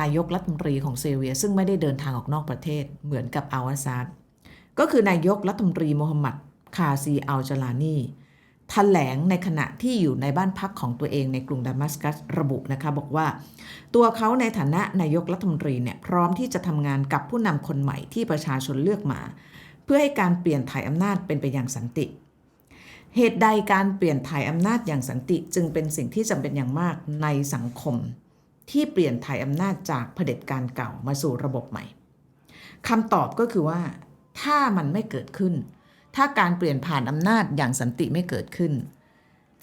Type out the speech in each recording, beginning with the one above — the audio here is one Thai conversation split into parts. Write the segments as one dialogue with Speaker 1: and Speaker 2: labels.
Speaker 1: นายกรัฐมนตรีของเซเรีย ซึ่งไม่ได้เดินทางออกนอกประเทศเหมือนกับอาวาซาดก็คือนายกรัฐมนตรีโมฮัมหมัดคาซีอัลจาลานีแถลงในขณะที่อยู่ในบ้านพักของตัวเองในกรุงดามัสกัสระบุนะคะบอกว่า ตัวเขาในฐานะนายกรัฐมนตรีเนี่ยพร้อมที่จะทำงานกับผู้นำคนใหม่ที่ประชาชนเลือกมา เพื่อให้การเปลี่ยนถ่ายอำนาจเป็นไปอย่างสันติ เหตุใดการเปลี่ยนถ่ายอำนาจอย่างสันติจึงเป็นสิ่งที่จำเป็นอย่างมากในสังคม ที่เปลี่ยนถ่ายอำนาจจากเผด็จการเก่ามาสู่ระบบใหม่คำตอบก็คือว่าถ้ามันไม่เกิดขึ้น ถ้าการเปลี่ยนผ่านอำนาจอย่างสันติไม่เกิดขึ้น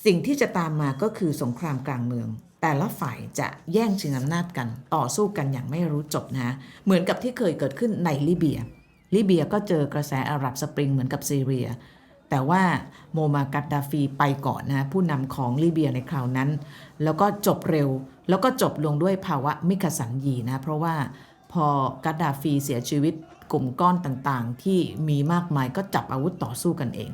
Speaker 1: สิ่งที่จะตามมาก็คือสงครามกลางเมือง แต่ละฝ่ายจะแย่งชิงอำนาจกันต่อสู้กันอย่างไม่รู้จบนะเหมือนกับที่เคยเกิดขึ้นในลิเบียลิเบียก็เจอกระแสอาหรับสปริงเหมือนกับซีเรีย แต่ว่าโมมากัดดาฟีไปก่อนนะผู้นำของลิเบียในคราวนั้น แล้วก็จบเร็ว แล้วก็จบลงด้วยภาวะมิขสันยีนะ เพราะว่าพอกัดดาฟีเสียชีวิตกลุ่มก้อนต่างๆ ที่มีมากมายก็จับอาวุธต่อสู้กันเอง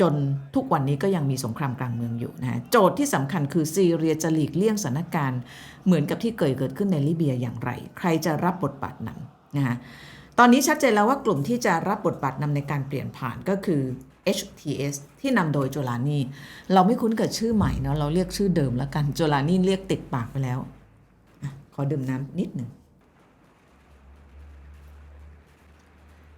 Speaker 1: จนทุกวันนี้ก็ยังมีสงครามกลางเมืองอยู่นะโจทย์ที่สำคัญคือซีเรียจะหลีกเลี่ยงสถานการณ์ เหมือนกับที่เคยเกิดขึ้นในลิเบียอย่างไร ใครจะรับบทบาทนำนะฮะ ตอนนี้ชัดเจนแล้วว่ากลุ่มที่จะรับบทบาทนำในการเปลี่ยนผ่านก็คือ HTS ที่นำโดยโจลานีเราไม่คุ้นกับชื่อใหม่เนาะเราเรียกชื่อเดิมแล้วกันโจลานีเรียกติดปากไปแล้วอขอดื่มน้ำนิดหนึ่ง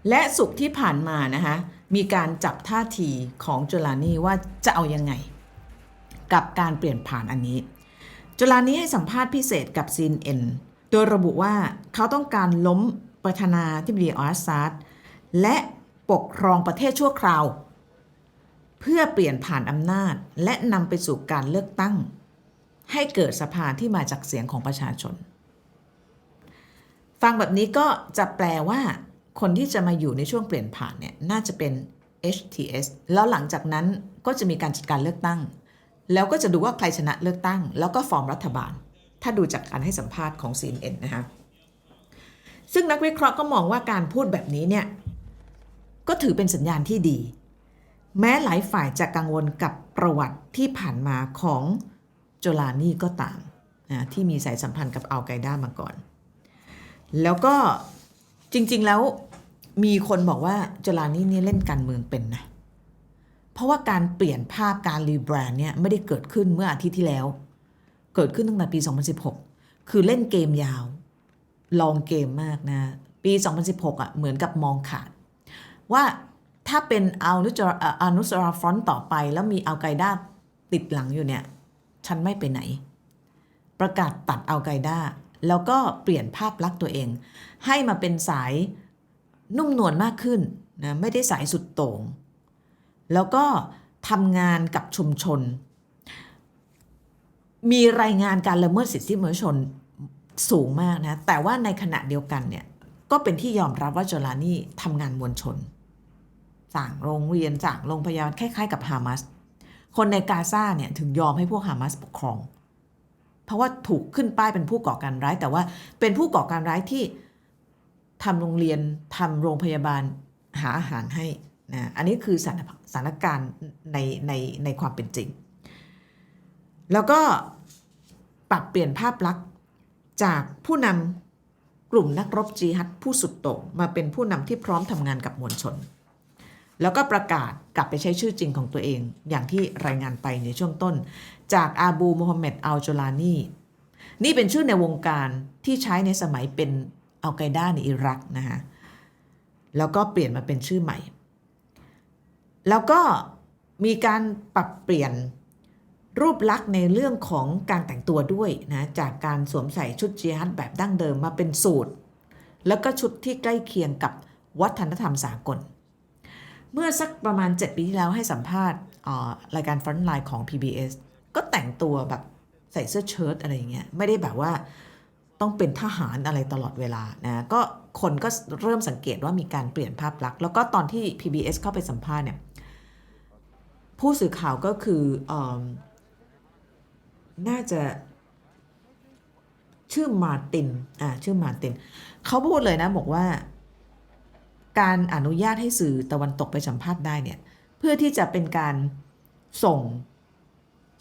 Speaker 1: และสุขที่ผ่านมานะคะมีการจับท่าทีของโจลานีว่าจะเอายังไง กับการเปลี่ยนผ่านอันนี้โจลานีให้สัมภาษณ์พิเศษกับซีนเอ็นโดยระบุว่าเขาต้องการล้ม ประธานาธิบดีอัสซาดและปกครองประเทศชั่วคราว เพื่อเปลี่ยนผ่านอำนาจและนำไปสู่การเลือกตั้ง ให้เกิดสภาที่มาจากเสียงของประชาชน ฟังแบบนี้ก็จะแปลว่า คนที่จะมาอยู่ในช่วงเปลี่ยนผ่านเนี่ยน่าจะเป็น HTS แล้วหลังจากนั้นก็จะมีการจัดการเลือกตั้ง แล้วก็จะดูว่าใครชนะเลือกตั้ง แล้วก็ฟอร์มรัฐบาล ถ้าดูจากการให้สัมภาษณ์ของ CNN นะคะ ซึ่งนักวิเคราะห์ก็มองว่าการพูดแบบนี้เนี่ยก็ถือเป็นสัญญาณที่ดี แม้หลายฝ่ายจะกังวลกับประวัติที่ผ่านมาของโจลานีก็ตามนะที่มีสายสัมพันธ์กับอัลไกด้ามาก่อน แล้วก็จริงๆแล้วมีคนบอกว่าโจลานีนี่เล่นการเมืองเป็นนะเพราะว่าการเปลี่ยนภาพการรีแบรนด์เนี่ยไม่ได้เกิดขึ้นเมื่ออาทิตย์ที่แล้ว เกิดขึ้นตั้งแต่ปี 2016 คือเล่นเกมยาว ลองเกมมากนะ ปี 2016 อะ เหมือนกับมองขาด ว่าถ้าเป็นอานุจราอานุสราฟรอนต์ต่อไป แล้วมีอัลไกด้าติดหลังอยู่เนี่ย ฉันไม่ไปไหน ประกาศตัดอัลไกด้าแล้วก็เปลี่ยนภาพลักษณ์ตัวเอง ให้มาเป็นสายนุ่มนวลมากขึ้นนะไม่ได้สายสุดโต่ง แล้วก็ทำงานกับชุมชน มีรายงานการละเมิดสิทธิมนุษยชน สูงมากนะ แต่ว่าในขณะเดียวกันเนี่ยก็เป็นที่ยอมรับว่าโจลานี่ทำงานมวลชนสั่งโรงเรียนสั่งโรงพยาบาลคล้ายๆกับฮามาสคนในกาซาเนี่ยถึงยอมให้พวกฮามาสปกครอง เพราะว่าถูกขึ้นป้ายเป็นผู้ก่อการร้าย แต่ว่าเป็นผู้ก่อการร้ายที่ทำโรงเรียนทำโรงพยาบาลหาอาหารให้นะอันนี้คือสถานสานการณ์ในในในความเป็นจริง แล้วก็ปรับเปลี่ยนภาพลักษณ์ จากผู้นำกลุ่มนักรบจีฮัดผู้สุดโต่งมาเป็นผู้นำที่พร้อมทำงานกับมวลชน แล้วก็ประกาศกลับไปใช้ชื่อจริงของตัวเอง อย่างที่รายงานไปในช่วงต้น จากอาบูมูฮัมหมัดอัลโจลานีนี่เป็นชื่อในวงการที่ใช้ในสมัยเป็นอัลไกด้าในอิรักนะฮะแล้วก็เปลี่ยนมาเป็นชื่อใหม่ แล้วก็มีการปรับเปลี่ยน รูปลักษณ์ในเรื่องของการแต่งตัวด้วยนะจากการสวมใส่ชุดจีฮัดแบบดั้งเดิมมาเป็นสูตร แล้วก็ชุดที่ใกล้เคียงกับวัฒนธรรมสากล เมื่อสักประมาณ 7 ปีที่แล้วให้สัมภาษณ์รายการฟรอนต์ไลน์ของ PBS ก็แต่งตัวแบบใส่เสื้อเชิ้ตอะไรอย่างเงี้ยไม่ได้แบบว่าต้องเป็นทหารอะไรตลอดเวลานะก็คนก็เริ่มสังเกตว่ามีการเปลี่ยนภาพลักษณ์แล้วก็ตอนที่ PBS เข้าไปสัมภาษณ์เนี่ยผู้สื่อข่าวก็คืออ น่าจะ ชื่อมาร์ตินอ่าชื่อมาร์ตินเขาพูดเลยนะบอกว่า การอนุญาตให้สื่อตะวันตกไปสัมภาษณ์ได้เนี่ย เพื่อที่จะเป็นการส่ง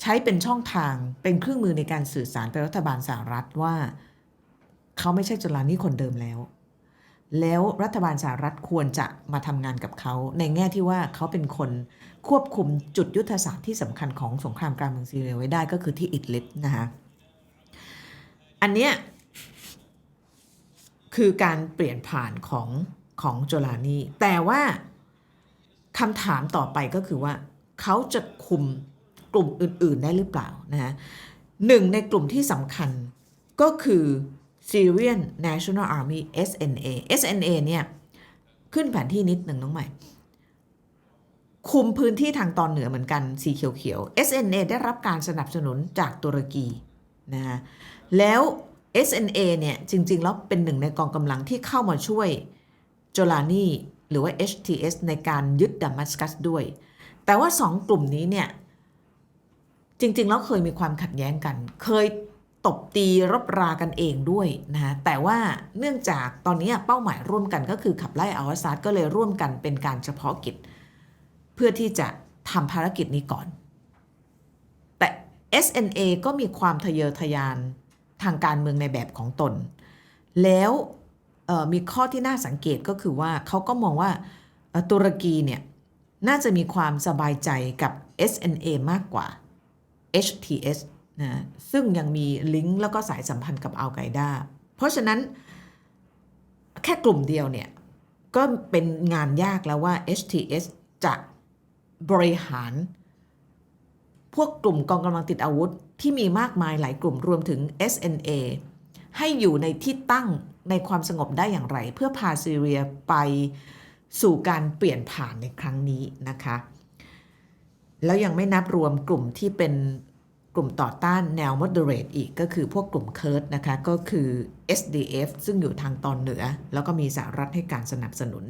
Speaker 1: ใช้เป็นช่องทางเป็นเครื่องมือในการสื่อสารไปรัฐบาลสหรัฐว่า เขาไม่ใช่จุลานี่คนเดิมแล้ว แล้วรัฐบาลสหรัฐควรจะมาทำงานกับเขา ในแง่ที่ว่าเขาเป็นคนควบคุมจุดยุทธศาสตร์ที่สำคัญของสงครามกลางเมืองซีเรียไว้ได้ก็คือที่อิดลิบนะคะอันเนี้ยคือการเปลี่ยนผ่านของของโจลานีแต่ว่าคำถามต่อไปก็คือว่า เขาจะคุมกลุ่มอื่น ๆ ได้หรือเปล่านะฮะหนึ่งในกลุ่มที่สำคัญก็คือ Syrian National Army SNA SNA เนี่ยขึ้นแผนที่นิดหนึ่งน้องใหม่ คุมพื้นที่ทางตอนเหนือเหมือนกันสีเขียวๆ SNA ได้รับการสนับสนุนจากตุรกีนะฮะแล้ว SNA เนี่ยจริงๆ แล้วเป็นหนึ่งในกองกำลังที่เข้ามาช่วยโจลานีหรือว่า HTS ในการยึดดัมมัสกัสด้วย แต่ว่าสองกลุ่มนี้เนี่ยจริงๆ แล้วเคยมีความขัดแย้งกัน เคย ตบตีรบรากันเองด้วยนะฮะแต่ว่าเนื่องจากตอนนี้เป้าหมายร่วมกันก็คือขับไล่อัลอาซาดก็เลยร่วมกันเป็นการเฉพาะกิจ เพื่อที่จะทำภารกิจนี้ก่อน แต่ SNA ก็มีความทะเยอทะยานทางการเมืองในแบบของตน แล้วมีข้อที่น่าสังเกตก็คือว่าเขาก็มองว่าตุรกีเนี่ยน่าจะมีความสบายใจกับ SNA มากกว่า HTS นะซึ่งยังมีลิงก์แล้วก็สายสัมพันธ์กับอัลไกด้าเพราะฉะนั้นแค่กลุ่มเดียวเนี่ย ก็เป็นงานยากแล้วว่า HTS จะบริหาร พวกกลุ่มกองกำลังติดอาวุธ ที่มีมากมายหลายกลุ่มรวมถึง SNA ให้อยู่ในที่ตั้งในความสงบได้อย่างไร เพื่อพาซีเรียไปสู่การเปลี่ยนผ่านในครั้งนี้นะคะ แล้วยังไม่นับรวมกลุ่มที่เป็น กลุ่มต่อต้านแนว moderate อีกก็คือพวกกลุ่มเคิร์ดนะคะก็คือ SDF ซึ่งอยู่ทางตอนเหนือ แล้วก็มีสหรัฐให้การสนับสนุน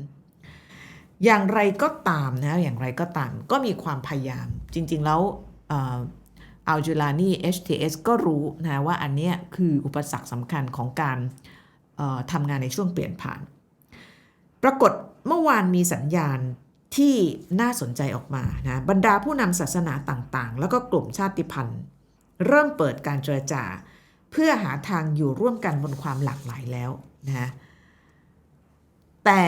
Speaker 1: อย่างไรก็ตามนะอย่างไรก็ตามก็มีความพยายามจริง ๆ แล้วอัลจูลานี HTS ก็รู้นะว่าอันนี้คืออุปสรรคสำคัญของการทำงานในช่วงเปลี่ยนผ่าน ปรากฏเมื่อวานมีสัญญาณ ที่น่าสนใจออกมานะบรรดาผู้นำศาสนาต่างๆ แล้วก็กลุ่มชาติพันธุ์ เริ่มเปิดการเจรจา เพื่อหาทางอยู่ร่วมกันบนความหลากหลายแล้วนะแต่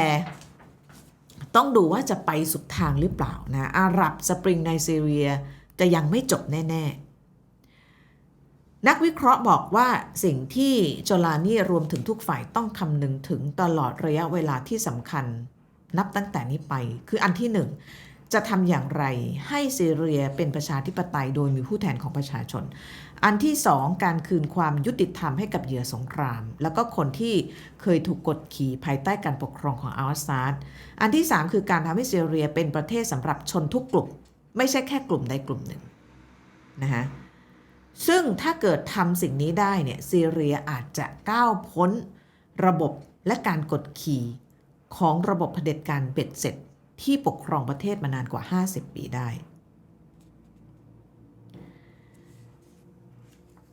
Speaker 1: ต้องดูว่าจะไปสุดทางหรือเปล่านะอาหรับสปริงไนซีเรียจะยังไม่จบแน่ ๆ นักวิเคราะห์บอกว่าสิ่งที่โจลานีรวมถึงทุกฝ่ายต้องคำนึงถึงตลอดระยะเวลาที่สำคัญ นับตั้งแต่นี้ไป คืออันที่หนึ่งจะทำอย่างไรให้ซีเรียเป็นประชาธิปไตยโดยมีผู้แทนของประชาชน อันที่สองการคืนความยุติธรรมให้กับเหยื่อสงคราม แล้วก็คนที่เคยถูกกดขี่ภายใต้การปกครองของอัลอาซาดอันที่สามคือการทำให้ซีเรียเป็นประเทศสำหรับชนทุกกลุ่ม ไม่ใช่แค่กลุ่มใดกลุ่มหนึ่งนะคะซึ่งถ้าเกิดทำสิ่งนี้ได้เนี่ยซีเรียอาจจะก้าวพ้นระบบและการกดขี่ ของระบบเผด็จการเบ็ดเสร็จที่ปกครองประเทศมานานกว่า 50 ปีได้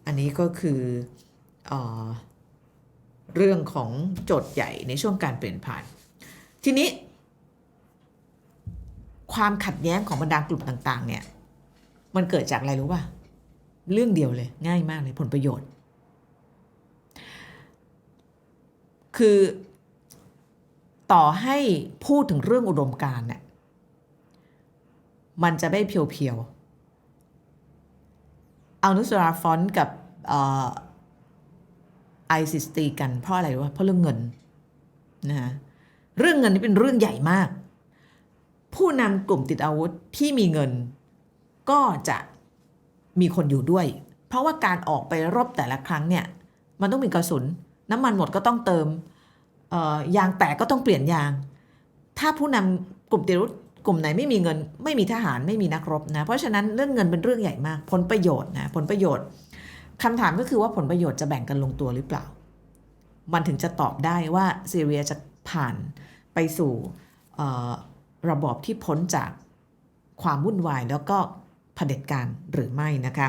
Speaker 1: อันนี้ก็คือเออเรื่องของโจทย์ใหญ่ในช่วงการเปลี่ยนผ่าน ทีนี้ ความขัดแย้งของบรรดากลุ่มต่างๆ เนี่ย มันเกิดจากอะไรรู้ป่ะ เรื่องเดียวเลยง่ายมากเลยผลประโยชน์ คือ ต่อให้พูดถึงเรื่องอุดมการ์เนี่ยมันจะไม่เพียวๆเอานุสราฟอนกับไอซิสตีกันเพราะอะไรวะเพราะเรื่องเงินนะฮะเรื่องเงินนี่เป็นเรื่องใหญ่มาก ผู้นำกลุ่มติดอาวุธที่มีเงินก็จะมีคนอยู่ด้วย เพราะว่าการออกไปรบแต่ละครั้งเนี่ย มันต้องมีกระสุน น้ำมันหมดก็ต้องเติม ยางแตกก็ต้องเปลี่ยนยาง ถ้าผู้นำกลุ่มติดอาวุธกลุ่มไหนไม่มีเงิน ไม่มีทหารไม่มีนักรบนะเพราะฉะนั้นเรื่องเงินเป็นเรื่องใหญ่มาก ผลประโยชน์นะผลประโยชน์คำถามก็คือว่าผลประโยชน์จะแบ่งกันลงตัวหรือเปล่า มันถึงจะตอบได้ว่าซีเรียจะผ่านไปสู่ระบอบที่พ้นจากความวุ่นวายแล้วก็เผด็จการหรือไม่นะคะ